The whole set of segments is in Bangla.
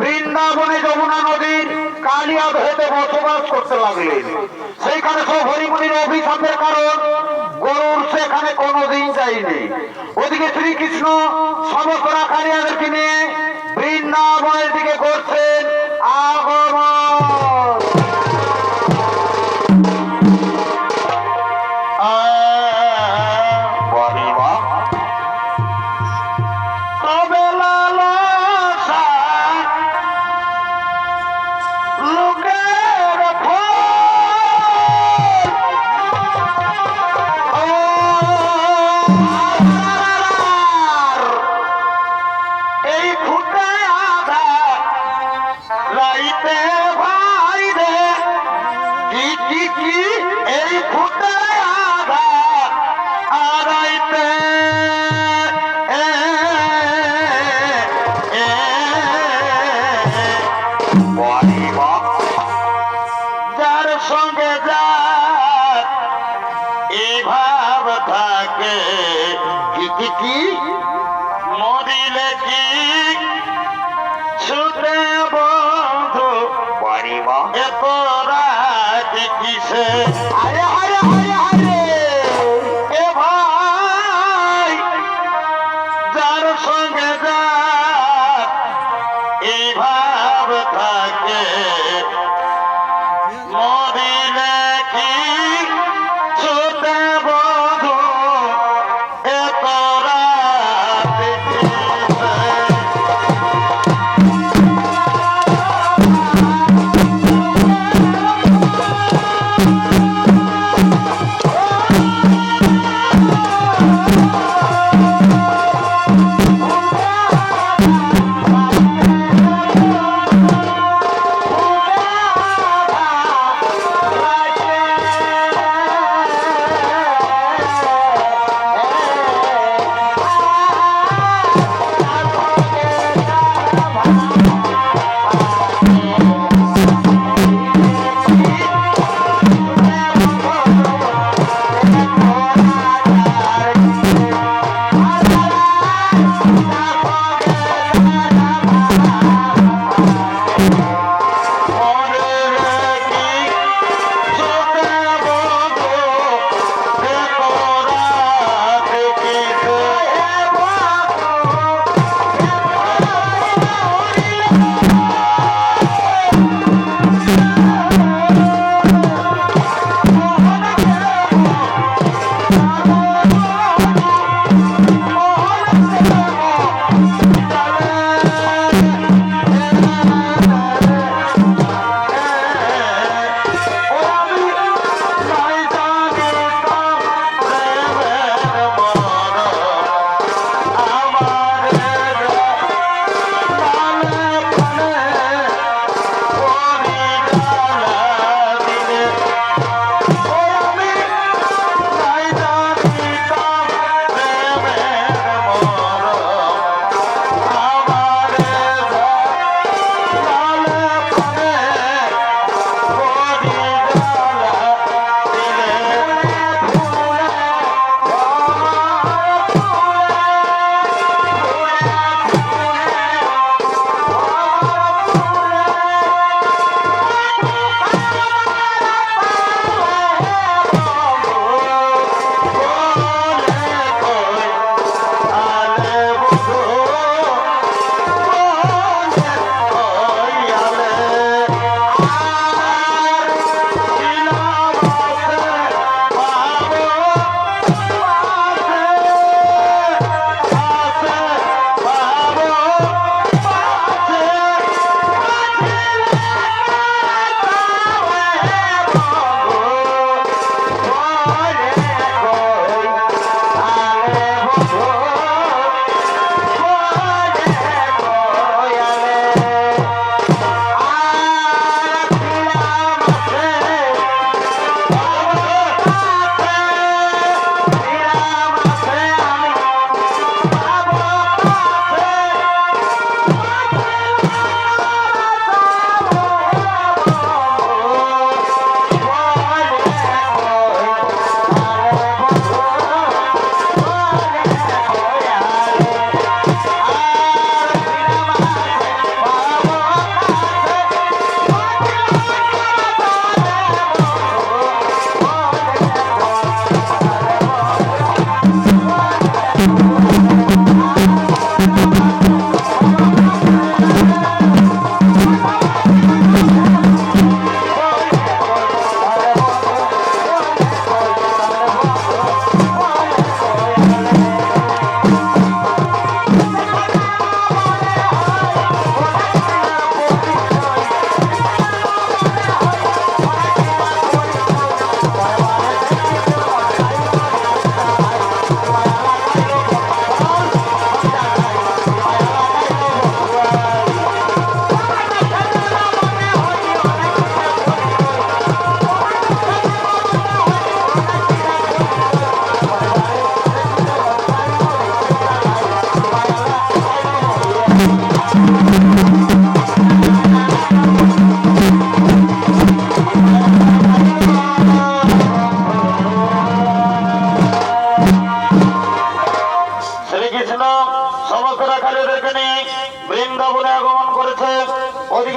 সেখানে যমুনা নদীর কালিয়া ভেদে বসবাস করতে লাগলেন। সেইখানে সব হরিমনির অভিশাপের কারণ গরুর সেখানে কোনোদিন যায়নি। ওদিকে শ্রীকৃষ্ণ সমস্ত রাখালিয়াদেরকে নিয়ে বৃন্দাবনের দিকে করছেন আগমন। থাকে কি কি? মরিলে কি ছুটে বন্ধু বলিবা এত রাত কিসে?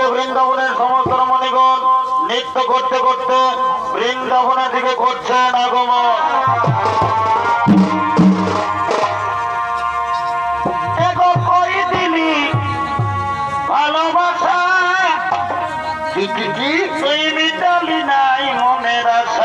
এদিকে বৃন্দাবনের সমস্ত রমণীগণ নৃত্য করতে করতে বৃন্দাবনের দিকে করছেন আগমন। ভালোবাসা। নাই মনের আশা।